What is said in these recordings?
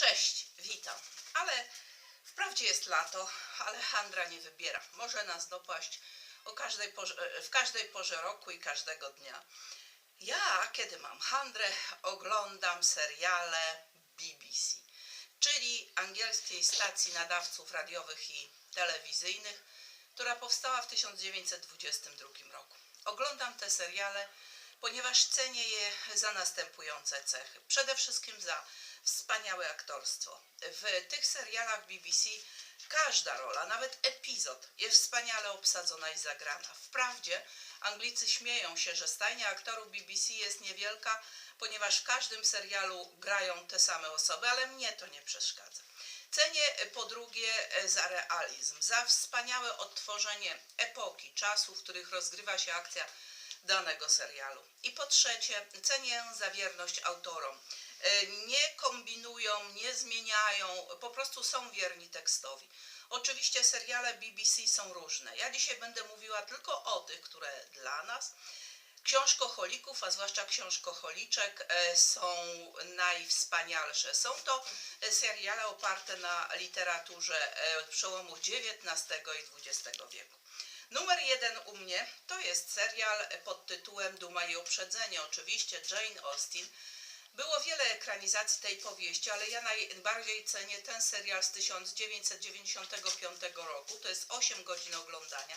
Cześć, witam. Ale wprawdzie jest lato, Alejandra nie wybiera. Może nas dopaść o każdej porze, w każdej porze roku i każdego dnia. Ja, kiedy mam handrę, oglądam seriale BBC, czyli angielskiej stacji nadawców radiowych i telewizyjnych, która powstała w 1922 roku. Oglądam te seriale, ponieważ cenię je za następujące cechy. Przede wszystkim za wspaniałe aktorstwo. W tych serialach BBC każda rola, nawet epizod jest wspaniale obsadzona i zagrana. Wprawdzie Anglicy śmieją się, że stajnia aktorów BBC jest niewielka, ponieważ w każdym serialu grają te same osoby, ale mnie to nie przeszkadza. Cenię e, po drugie e, za realizm, za wspaniałe odtworzenie epoki, czasu, w których rozgrywa się akcja danego serialu. I po trzecie, cenię za wierność autorom. E, Nie kombinują, nie zmieniają, po prostu są wierni tekstowi. Oczywiście seriale BBC są różne. Ja dzisiaj będę mówiła tylko o tych, które dla nas, książkoholików, a zwłaszcza książkoholiczek, e, są najwspanialsze. Są to e, seriale oparte na literaturze przełomów XIX i XX wieku. Numer jeden u mnie to jest serial pod tytułem Duma i Uprzedzenie. Oczywiście Jane Austen. Było wiele ekranizacji tej powieści, ale ja najbardziej cenię ten serial z 1995 roku. To jest 8 godzin oglądania.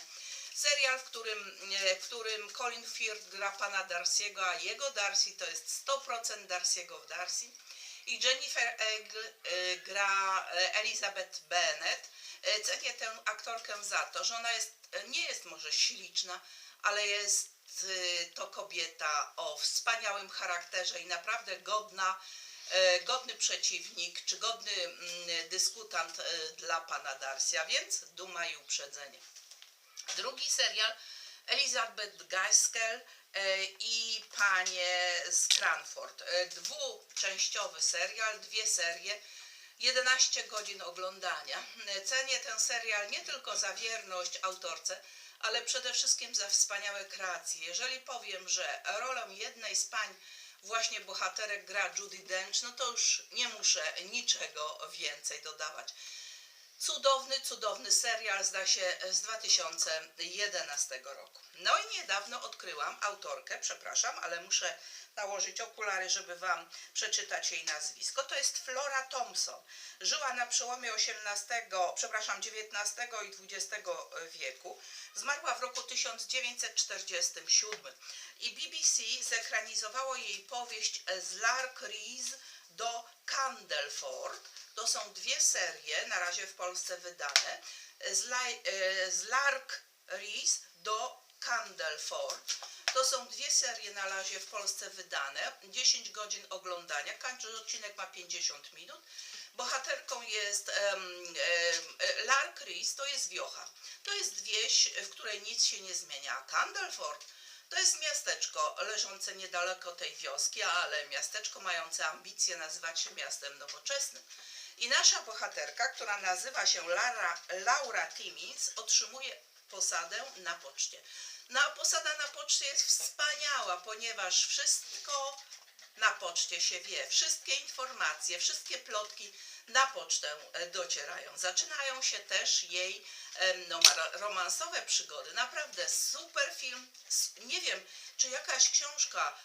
Serial, w którym, e, w którym Colin Firth gra pana Darcy'ego, a jego Darcy to jest 100% Darcy'ego w Darcy. I Jennifer Egg e, gra e, Elizabeth Bennet. Cenię tę aktorkę za to, że ona jest, nie jest może śliczna, ale jest e, to kobieta o wspaniałym charakterze i naprawdę godna, e, godny przeciwnik, czy godny mm, dyskutant e, dla pana Darcy, a więc duma i uprzedzenie. Drugi serial Elizabeth Gaskell i panie z Cranford. Dwuczęściowy serial, dwie serie. 11 godzin oglądania. Cenię ten serial nie tylko za wierność autorce, ale przede wszystkim za wspaniałe kreacje. Jeżeli powiem, że rolę jednej z pań właśnie bohaterek gra Judy Dench, no to już nie muszę niczego więcej dodawać. Cudowny, cudowny serial, zda się, z 2011 roku. No i niedawno odkryłam autorkę, przepraszam, ale muszę nałożyć okulary, żeby Wam przeczytać jej nazwisko. To jest Flora Thompson. Żyła na przełomie XVIII, przepraszam, XIX i XX wieku. Zmarła w roku 1947 i BBC zekranizowało jej powieść z Lark Rees do Candleford. To są dwie serie, na razie w Polsce wydane, z, e, z Lark Rees do Candleford. To są dwie serie na razie w Polsce wydane, 10 godzin oglądania, każdy odcinek ma 50 minut. Bohaterką jest e, Lark Rees, to jest wiocha. To jest wieś, w której nic się nie zmienia. A Candleford to jest miasteczko leżące niedaleko tej wioski, ale miasteczko mające ambicje nazywać się miastem nowoczesnym. I nasza bohaterka, która nazywa się Lara, Laura Timmins, otrzymuje posadę na poczcie. No a posada na poczcie jest wspaniała, ponieważ wszystko na poczcie się wie. Wszystkie informacje, wszystkie plotki na pocztę e, docierają. Zaczynają się też jej no, ma- romansowe przygody. Naprawdę super film. Nie wiem, czy jakaś książka,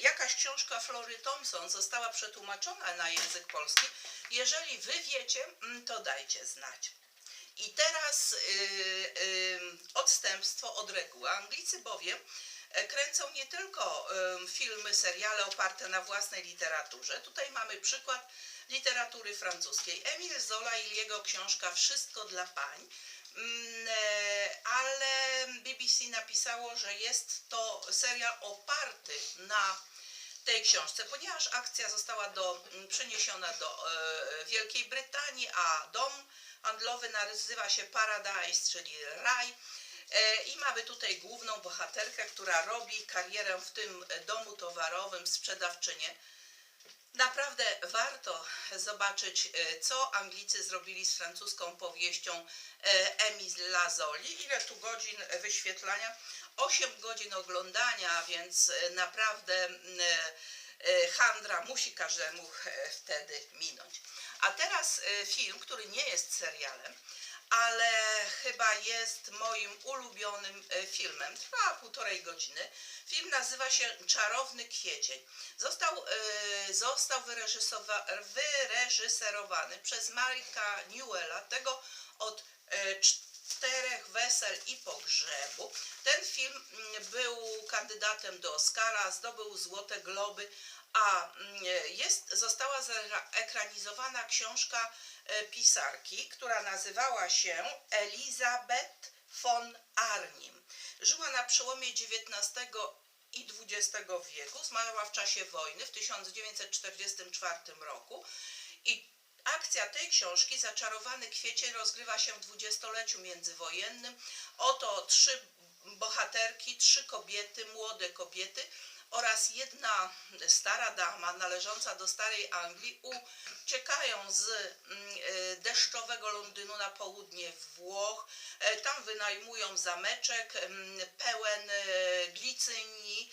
jakaś książka Flory Thompson została przetłumaczona na język polski. Jeżeli wy wiecie, mm, to dajcie znać. I teraz y, y, odstępstwo od reguły. Anglicy bowiem kręcą nie tylko filmy, seriale oparte na własnej literaturze. Tutaj mamy przykład literatury francuskiej. Emile Zola i jego książka Wszystko dla pań. Mm, e, Ale BBC napisało, że jest to serial oparty na tej książce, ponieważ akcja została do, mm, przeniesiona do e, Wielkiej Brytanii, a dom handlowy nazywa się Paradise, czyli raj. E, I mamy tutaj główną bohaterkę, która robi karierę w tym domu towarowym, sprzedawczynię. Naprawdę warto zobaczyć, e, co Anglicy zrobili z francuską powieścią Emile Lazoli. Ile tu godzin wyświetlania? 8 godzin oglądania, więc e, naprawdę handra musi każdemu wtedy minąć. A teraz film, który nie jest serialem, ale chyba jest moim ulubionym e, filmem. Trwa półtorej godziny. Film nazywa się Czarowny Kwiecień. Został, e, został wyreżyserowany przez Marka Newella, tego od e, czterech wesel i pogrzebu. Ten film mm, był kandydatem do Oscara, zdobył Złote Globy, a mm, jest, została zekranizowana książka e, pisarki, która nazywała się Elizabeth von Arnim. Żyła na przełomie XIX i XX wieku, zmarła w czasie wojny w 1944 roku i akcja tej książki, Zaczarowany kwiecień, rozgrywa się w dwudziestoleciu międzywojennym. Oto trzy bohaterki, trzy kobiety, młode kobiety oraz jedna stara dama należąca do starej Anglii uciekają z mm, e, deszczowego Londynu na południe Włoch. E, Tam wynajmują zameczek mm, pełen e, glicyni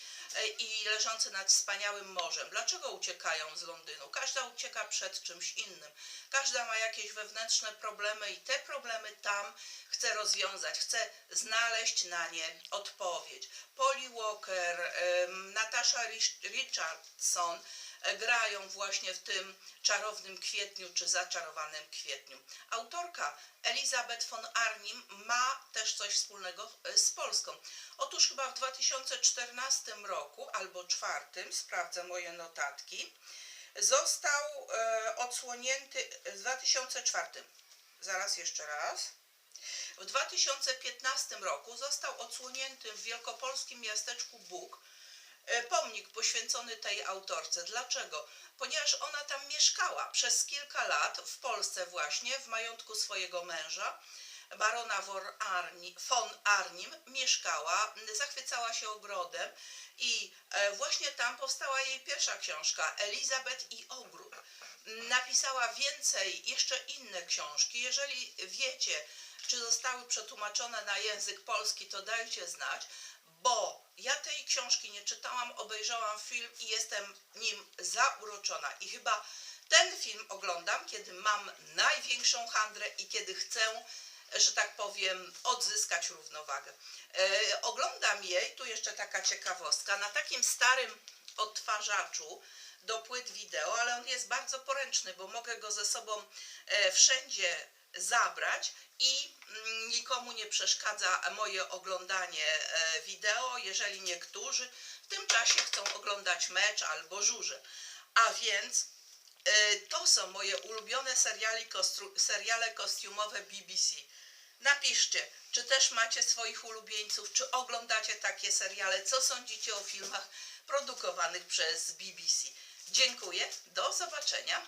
i leżący nad wspaniałym morzem. Dlaczego uciekają z Londynu? Każda ucieka przed czymś innym. Każda ma jakieś wewnętrzne problemy i te problemy tam chce rozwiązać, chce znaleźć na nie odpowiedź. Polly Walker, Natasha Rich- Richardson e, grają właśnie w tym czarownym kwietniu czy zaczarowanym kwietniu. Autorka Elizabeth von Arnim ma też coś wspólnego e, z Polską. Otóż chyba w 2014 roku albo czwartym, sprawdzę moje notatki, został e, odsłonięty w 2004. Zaraz jeszcze raz. W 2015 roku został odsłonięty w wielkopolskim miasteczku Bóg e, pomnik poświęcony tej autorce. Dlaczego? Ponieważ ona tam mieszkała przez kilka lat w Polsce właśnie, w majątku swojego męża, barona von Arnim, mieszkała, zachwycała się ogrodem i e, właśnie tam powstała jej pierwsza książka, Elizabeth i ogród. Napisała więcej, jeszcze inne książki. Jeżeli wiecie, czy zostały przetłumaczone na język polski, to dajcie znać, bo ja tej książki nie czytałam, obejrzałam film i jestem nim zauroczona. I chyba ten film oglądam, kiedy mam największą handrę i kiedy chcę, że tak powiem, odzyskać równowagę. E, oglądam jej, tu jeszcze taka ciekawostka, na takim starym odtwarzaczu do płyt wideo, ale on jest bardzo poręczny, bo mogę go ze sobą e, wszędzie zabrać i mm, nikomu nie przeszkadza moje oglądanie e, wideo, jeżeli niektórzy w tym czasie chcą oglądać mecz albo żurze. A więc e, to są moje ulubione seriali seriale kostiumowe BBC. Napiszcie, czy też macie swoich ulubieńców, czy oglądacie takie seriale, co sądzicie o filmach produkowanych przez BBC. Dziękuję, do zobaczenia.